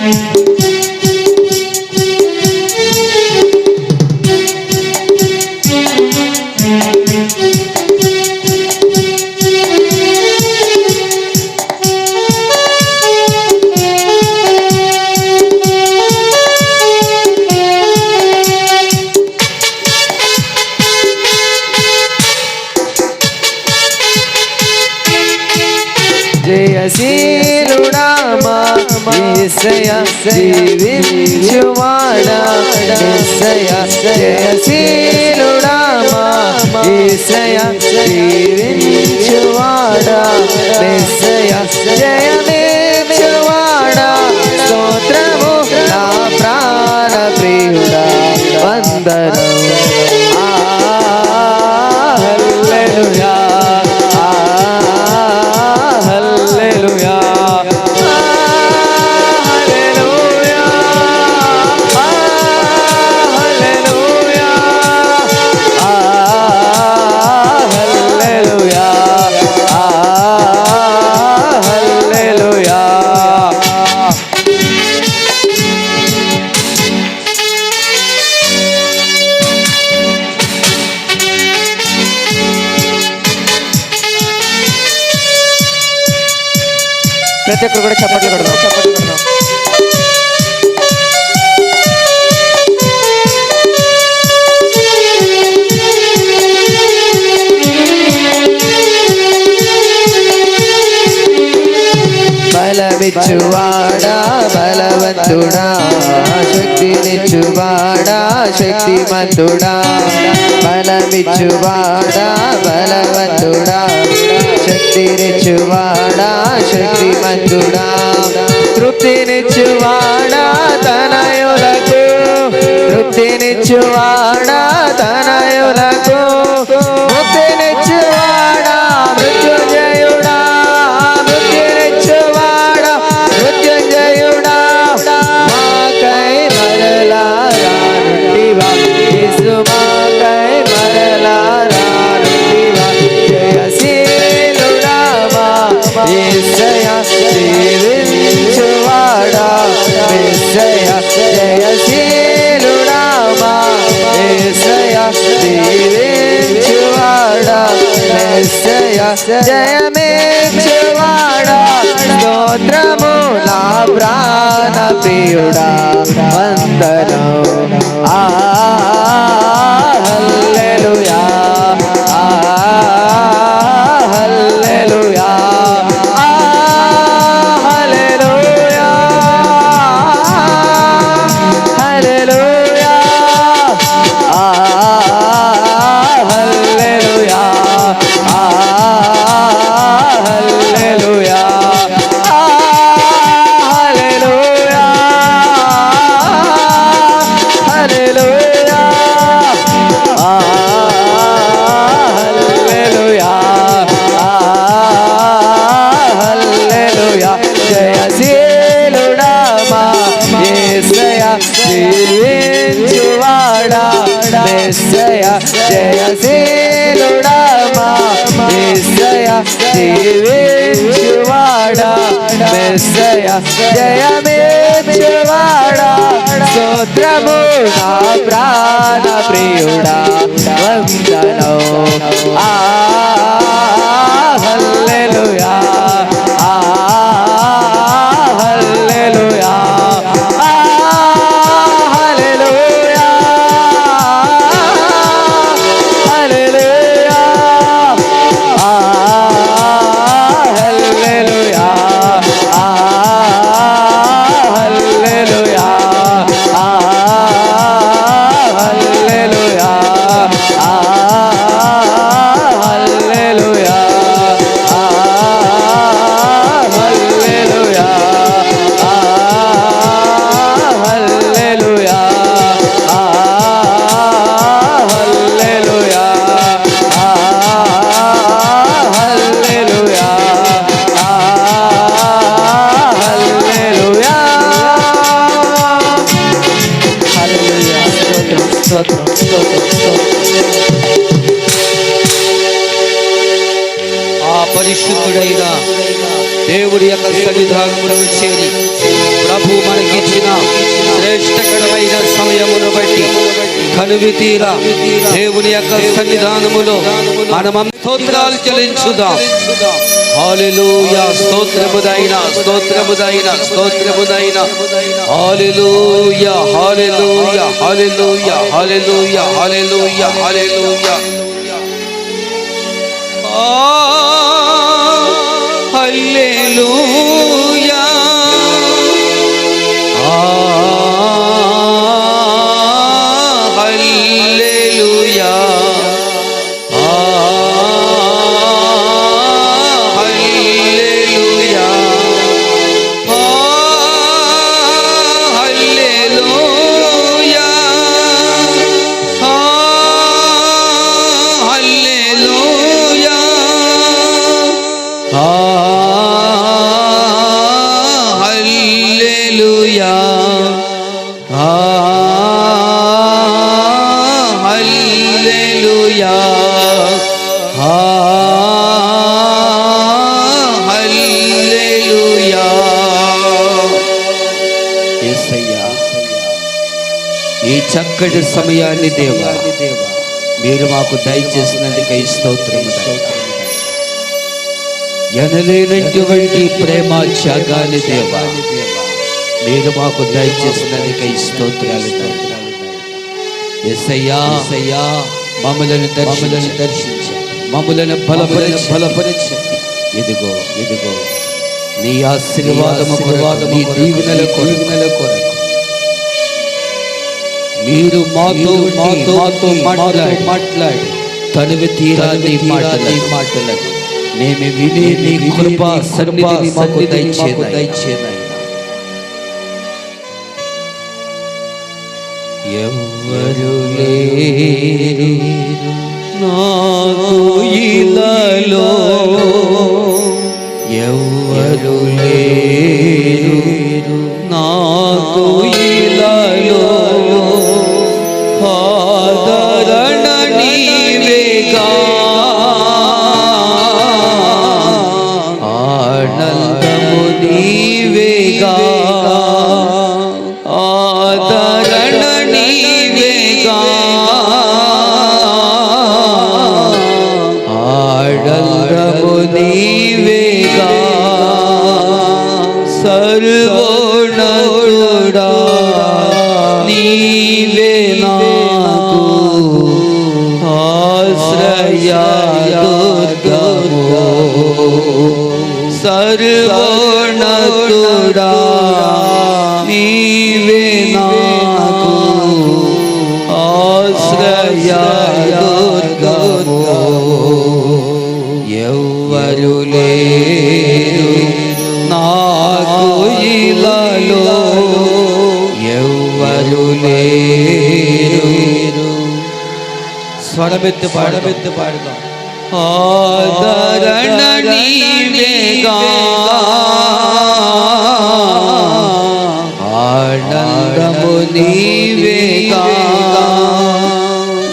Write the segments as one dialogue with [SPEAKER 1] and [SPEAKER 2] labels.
[SPEAKER 1] Thank you. ఎస్సయ జీవించువాడా? ఎస్సయ జయశీలుడా మా? ఎస్సయ జీవించువాడా? ఎస్సయ జయమించువాడా స్తోత్రము నా ప్రాణ ప్రియుడా వందనం బలమిచ్చువాడా బలవంతుడా శక్తినిచ్చువాడా శక్తిమంతుడా బలమిచ్చువాడా బలవంతుడా శక్తినిచ్చువాడా శక్తిమంతుడా తృప్తినిచ్చువాడా తనయులకు తృప్తినిచ్చువాడా
[SPEAKER 2] తన जय
[SPEAKER 3] मेवाड़ा मूला प्राण पीड़ा वन्दनौ frío. తీరా దేవుని యొక్క సన్నిధానములో మనం స్తోత్రాలు చెల్లించుదాం. హాలెలూయా స్తోత్రముదైన స్తోత్రముదైన స్తోత్రముదైన. Hallelujah hallelujah hallelujah hallelujah hallelujah hallelujah hallelujah. ఈ చక్కటి సమయాన్ని దేవా మీరు మాకు దయచేసినందుకై స్తోత్రం ఎనలేనటువంటి ప్రేమ త్యాగాన్ని దేవా మీరు మాకు దయచేసినందుకై స్తోత్రాలు. ఎస్సయ్యా ఎస్సయ్యా మమ్మలను మమ్మలను దర్శించి మమ్మలను బలపరిచి బలపరిచి ఇదిగో ఇదిగో నీ ఆశీర్వాదము కొరకు నీ దీవెనల దీవెనల కొరకు. మీరు మాతో మాతో మాతో మాట్లాడి మాట్లాడి. తనివి తీరాలి మాటలు మాటలు మేము విని నీ కృప సన్నిధిని మాకు దయచేదాయి ఎవ్వరు లేరు? నాకు ఇలలో. യൗവരുലേരു നാതു సర్వోన్నతుడా నీవే నాకు ఆశ్రయ దుర్గము ఎవ్వరు లేరు నాకు ఇలలో ఎవ్వరు లేరు స్వరమెత్తి పాడమెత్తి పాడదాం ఆదరణ भिजेगा आनंद मुनीवेगा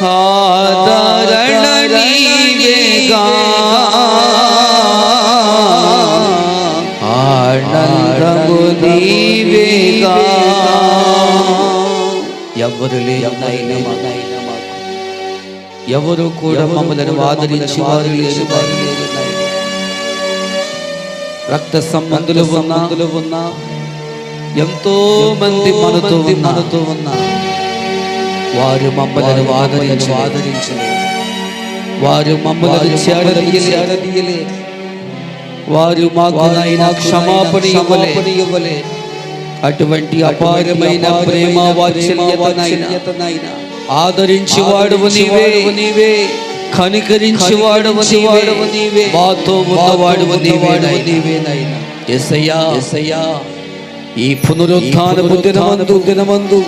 [SPEAKER 3] खादरण नीवेगा। आनंद मुनीवेगा ఎవరు లేనైనా ఎవరు కూడా మమ్మల్ని ఆదరించి వారు లేరు రక్త సంబంధులు ఉన్నందులు ఉన్నా ఎంతో మంది మనతో మనతో ఉన్నా వారు మమ్మల్ని ఆదరించి ఆదరించలేదు వారు మమ్మల్ని చేరదీయలే వారు మాకు నాయన క్షమాపణ ఇవ్వలే. అటువంటి అపారమైన ప్రేమ వాత్సల్యతనైనా ఆదరించి వాడువు నీవే. నీవే. కనికరించి వాడువు నీవే నీవే. మాతో ఉన్నవాడువు నీవే నీవేనైనా. ఎసయ్యా ఎసయ్యా ఈ పునరుత్థానపు దినమందు. దినమందు.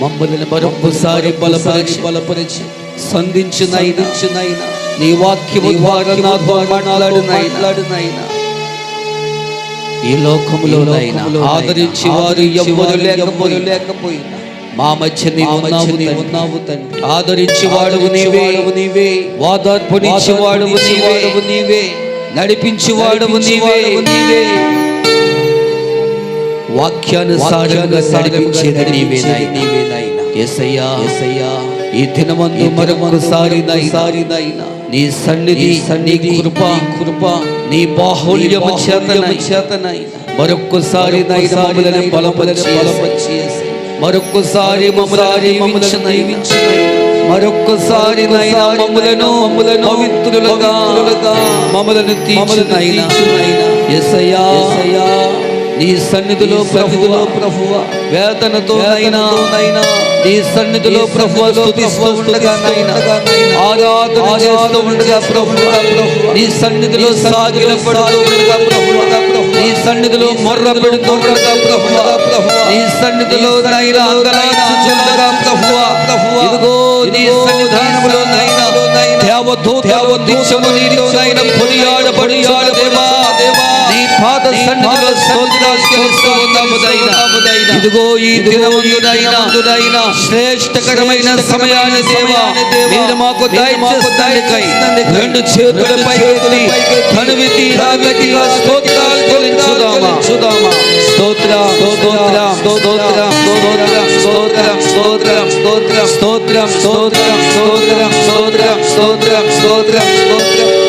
[SPEAKER 3] మమ్మల్ని మరొకసారి బలపరిచి బలపరిచి సంధించునైనా. నీ వాక్యము ద్వారా మాట్లాడు మాట్లాడునైనా. ఈ లోకములో ఆదరించి వారు ఎవ్వరు లేకపోయి లేకపోయినా. మా మధ్య నీవు ఉన్నావు నీవు ఉన్నావు తండ్రి. ఆదరించి వాడువు నీవే. నీవే. వాదార్పణించి వాడువు నీవే. నీవే. నడిపించి వాడువు నీవే నీవే. వాక్యానుసారంగా నడిపించేది నీవే నీవే ఎసయ్యా ఎసయ్యా ఈ దినమందు మరొకసారి సారి నీ సన్నిధి సన్నిధి కృప కృప. నీ బాహుల్యము చేత చేతనై మరొక్కసారి నైనాములను బలపరిచి బలపరిచి మరొక్కసారి మమ్మల్ని మరొక్కసారి నైనా మమ్మలను మమ్మలను పవిత్రులుగా మమ్మలను తీర్చునైనా. నీ సన్నిధిలో ప్రభువ. ప్రభువ. వేదనతో నైనా నీ సన్నిధిలో ప్రభువ ఉండగా నైనా. ఆరాధన చేస్తూ ఉండగా ప్రభువ. నీ సన్నిధిలో సాగిల పడుతూ ఉండగా ప్రభువ. నీ సన్నిధిలో మొర్ర ప్రభువ. నీ సన్నిధిలో నైనా అంగలాచుచుండగా ప్రభువ. ఇదిగో నీ సన్నిధానములో నైనా. దేవదూత దేవదీక్షము నీలో నైనా కొనియాడబడి దేవా. నీ పాద సన్నిధిలో స్తోత్రాలు చెల్లిస్తూ ఉన్నాము దైనా ఇదిగో ఈ దినముందునైనా శ్రేష్టకరమైన సమయాన్ని దేవా. మీరు మాకు దయచేస్తానికై రెండు చేతులపై తీరా గట్టిగా స్తోత్రాలు చెల్లించుదామా స్తోత్ర స్తోత్ర స్తోత్ర స్తోత్ర స్తోత్ర స్తోత్ర స్తోత్ర స్తోత్ర స్తోత్ర స్తోత్ర స్తోత్ర స్తోత్ర స్తోత్ర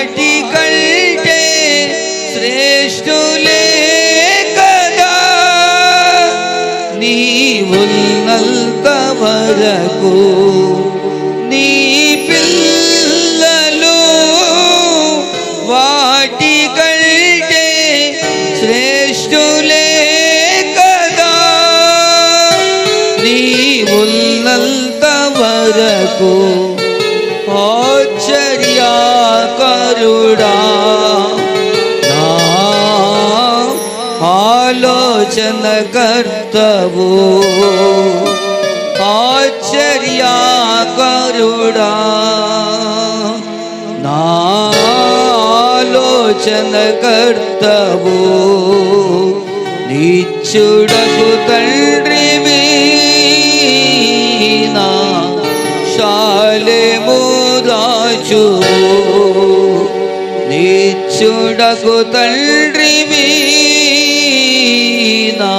[SPEAKER 3] వాటి కంటే శ్రేష్ఠులే కదా నీ ఉన్నంత వరకు నీ పిల్లలు వాటి కంటే శ్రేష్ఠులే కదా నీ ఉన్నంత వరకు ఆశ్చర్యకరుడా నా ఆలోచన కర్తవు. ఆశ్చర్యకరుడా నా ఆలోచన కర్తవు. నిచ్చుడకు తండ్రివి నా శాలెము రాజు నిచ్చుడకు తండ్రివి నా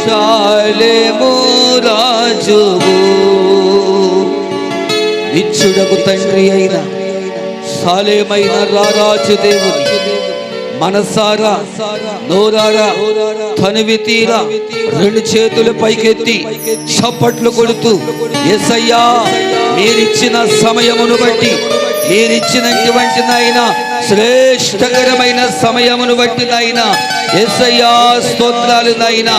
[SPEAKER 3] శాలేము రాజువు. నిచ్చుడకు తండ్రి అయిన సాలేమైన రారాజు దేవుని. మనసారా నోరారా తనివి తీరా రెండు చేతులు పైకెత్తి చప్పట్లు కొడుతూ ఎస్సయ్యా మీరిచ్చిన సమయమును బట్టి మీరిచ్చినటువంటి నాయన శ్రేష్టకరమైన సమయమును బట్టి నాయన ఎస్ఐయా స్తోత్రాలు నాయన.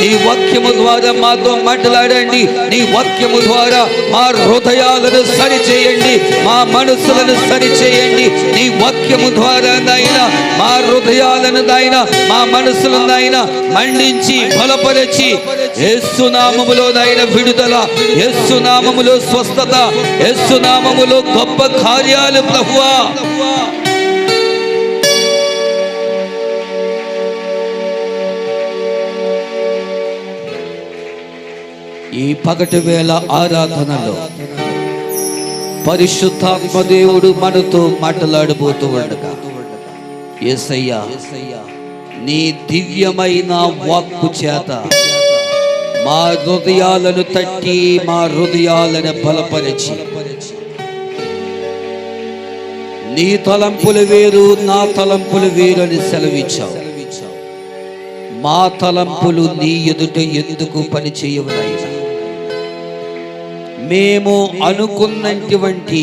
[SPEAKER 3] నీ వాక్యము ద్వారా మాతో మాట్లాడండి. నీ వాక్యము ద్వారా మా హృదయాలను సరిచేయండి. మా మనసులను సరిచేయండి. నీ వాక్యము ద్వారా నాయన మా హృదయాలను నాయన మా మనసులను నాయన మండించి బలపరచి యేసునామములో నాయన విడుదల యేసునామములో స్వస్థత యేసునామములో గొప్ప కార్యాలు ప్రభువా. ఈ పగటి వేళ ఆరాధనలో పరిశుద్ధాత్మ దేవుడు మనతో మాట్లాడబోతూ ఉండగా యేసయ్యా నీ దివ్యమైన వాక్కు చేత మా హృదయాలను తట్టి మా హృదయాలను బలపరిచి నీ తలంపులు వేరు నా తలంపులు వేరు అని సెలవిచ్చావు. మా తలంపులు నీ ఎదుట ఎందుకు పని చేయవున్నాయి మేము అనుకున్నటువంటి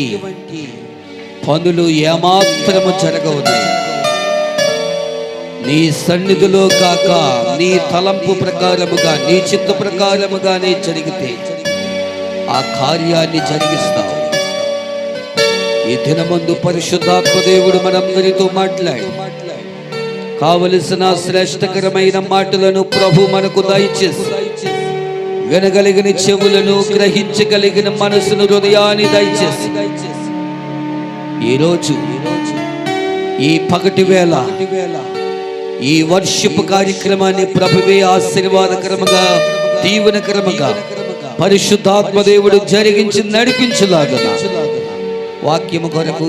[SPEAKER 3] పనులు ఏమాత్రము జరగవు నీ సన్నిధిలో కాక నీ తలంపు ప్రకారముగా నీ చిత్త ప్రకారముగానే జరిగితే ఆ కార్యాన్ని జరిగిస్తావు. ఈ దినమందు పరిశుద్ధాత్మ దేవుడు మనందరితో మాట్లాడి కావలసిన శ్రేష్టకరమైన మాటలను ప్రభు మనకు దయచేసి వినగలిగిన చెవులను గ్రహించగలిగిన మనసును హృదయాన్ని దయచేసి. ఈరోజు ఈ పగటి వేళ ఈ వర్షపు కార్యక్రమాన్ని ప్రభువే ఆశీర్వాదకరముగా దీవెనకరముగా పరిశుద్ధాత్మ దేవుడు జరిగించి నడిపించలాగా వాక్యము కొరకు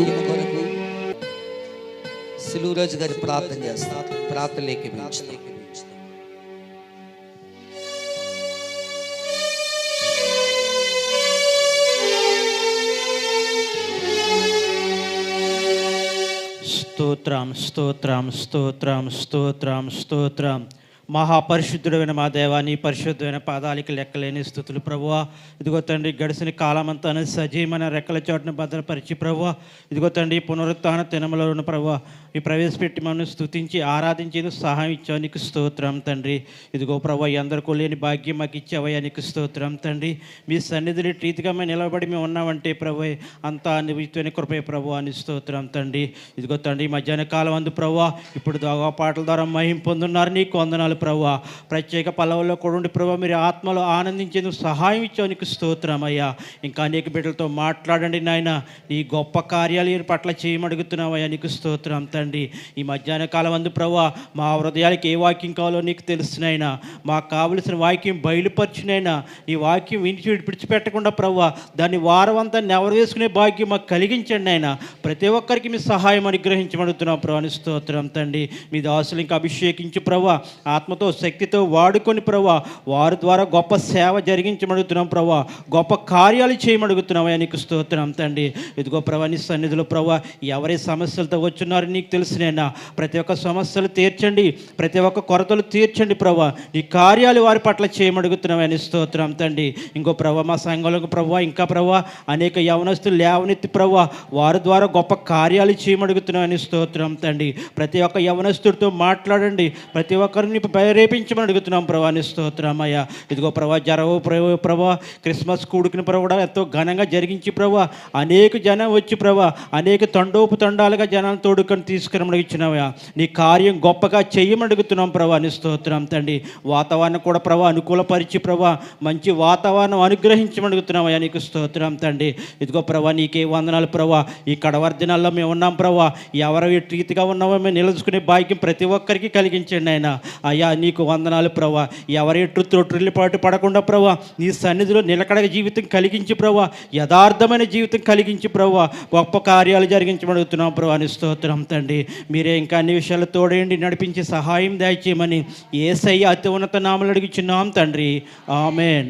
[SPEAKER 3] సిలువరాజు గారి ప్రార్థన చేస్తారు ప్రార్థనలేకి
[SPEAKER 4] స్తోత్రం స్తోత్రం స్తోత్రం స్తోత్రం స్తోత్రం. మహాపరిశుద్ధుడైన మా దేవాని పరిశుద్ధమైన పాదాలకి లెక్కలేని స్థుతులు ప్రభువ. ఇదిగో తండ్రి గడిచిన కాలమంతా సజీవమైన రెక్కల చోటును భద్రపరిచి ప్రభువ. ఇదిగో తండ్రి పునరుత్న తినములో ఉన్న ప్రభువ. మీ ప్రవేశపెట్టి మనం స్తుతించి ఆరాధించేందుకు సహాయం ఇచ్చావు. నీకు స్తోత్రం తండ్రి. ఇదిగో ప్రభు ఎందరికో లేని భాగ్యం మాకు ఇచ్చావయ్యా. నీకు స్తోత్రం తండ్రి. మీ సన్నిధిని రీతిగా మేము నిలబడి మేము ఉన్నామంటే ప్రభు అంతా నివిత్వని కృపే ప్రభు అని స్తోత్రం తండ్రి. ఇదిగో తండ్రి ఈ మధ్యాహ్న కాలం అందు ప్రభు ఇప్పుడు దోగా పాటల ద్వారా మహిం పొందున్నారు నీకు వందనాలు ప్రభు. ప్రత్యేక పల్లవుల్లో కూడా ఉండి ప్రభు మీరు ఆత్మలో ఆనందించేందుకు సహాయం ఇచ్చావు. నీకు స్తోత్రం అయ్యా. ఇంకా అనేక బిడ్డలతో మాట్లాడండి నాయన. ఈ గొప్ప కార్యాలు పట్ల చేయమడుగుతున్నావయ్యా. నీకు స్తోత్రం తండ్రి. ఈ మధ్యాహ్న కాలం అందు ప్రభా మా హృదయాలకు ఏ వాక్యం కావాలో నీకు తెలుసునైనా మాకు కావలసిన వాక్యం బయలుపరిచినైనా ఈ వాక్యం వినిచి విడిచిపెట్టకుండా ప్రవ్వా దాన్ని వారవంతా నెవరు వేసుకునే భాగ్యం మాకు కలిగించండి ఆయన ప్రతి ఒక్కరికి మీ సహాయం అనుగ్రహించబడుతున్నాం ప్రభు స్తోత్రం తండ్రి. మీ దాసులు ఇంకా అభిషేకించి ప్రవ్వా ఆత్మతో శక్తితో వాడుకొని ప్రవ్వా వారి ద్వారా గొప్ప సేవ జరిగించమడుగుతున్నాం ప్రవ్వా గొప్ప కార్యాలు చేయమడుగుతున్నాం నీకు స్తోత్రం తండ్రి. ఇదిగో ప్రభు నీ సన్నిధిలో ప్రవ్వా ఎవరి సమస్యలతో వచ్చున్నారో నీకు తెలుసునైనా ప్రతి ఒక్క సమస్యలు తీర్చండి. ప్రతి ఒక్క కొరతలు తీర్చండి ప్రభా. ఈ కార్యాలు వారి పట్ల చేయమడుగుతున్నామని స్తోత్రం తండి ఇంకో ప్రభా మా సంఘంలో ప్రభా ఇంకా ప్రభా అనేక యవనస్తులు లేవనెత్తి ప్రభా వారి ద్వారా గొప్ప కార్యాలు చేయమడుగుతున్నామని స్తోత్రం తండి ప్రతి ఒక్క యవనస్తుడితో మాట్లాడండి. ప్రతి ఒక్కరిని ప్రేరేపించమని అడుగుతున్నాం ప్రభా అని స్తోత్రం అయ్యా. ఇదిగో ప్రభా జరవు ప్రభు ప్రభా క్రిస్మస్ కూడుకుని ప్రభు కూడా ఎంతో ఘనంగా జరిగించి ప్రభా అనేక జనం వచ్చి ప్రభా అనేక తండోపు తండాలుగా జనాలు తోడుకొని తీసుకురమని ఇచ్చినవా నీ కార్యం గొప్పగా చేయమడుగుతున్నాం ప్రభా అని స్తోత్రం తండ్రి. వాతావరణం కూడా ప్రభా అనుకూలపరిచి ప్రభా మంచి వాతావరణం అనుగ్రహించమడుగుతున్నావా నీకు స్తోత్రం తండ్రి. ఇదిగో ప్రభా నీకే వందనాలు ప్రభా. ఈ కడవరి దినాల్లో మేము ఉన్నాం ప్రభా. ఎవరు రీతిగా ఉన్నామో మేము నిలుచుకునే భాగ్యం ప్రతి ఒక్కరికి కలిగించండి ఆయన. అయ్యా నీకు వందనాలు ప్రభా. ఎవరి త్రొట్టిల్లిపాటు పడకుండా ప్రభా నీ సన్నిధిలో నిలకడగ జీవితం కలిగించి ప్రభా యథార్థమైన జీవితం కలిగించి ప్రభా గొప్ప కార్యాలు జరిగించమడుగుతున్నాం ప్రభా అని స్తోత్రం తండ్రి. మీరే ఇంకా అన్ని విషయాలు తోడేయండి నడిపించి సహాయం దయచేయమని ఏసయ్య అతి ఉన్నత నామలు అడిగిచున్నాం తండ్రి. ఆమెన్.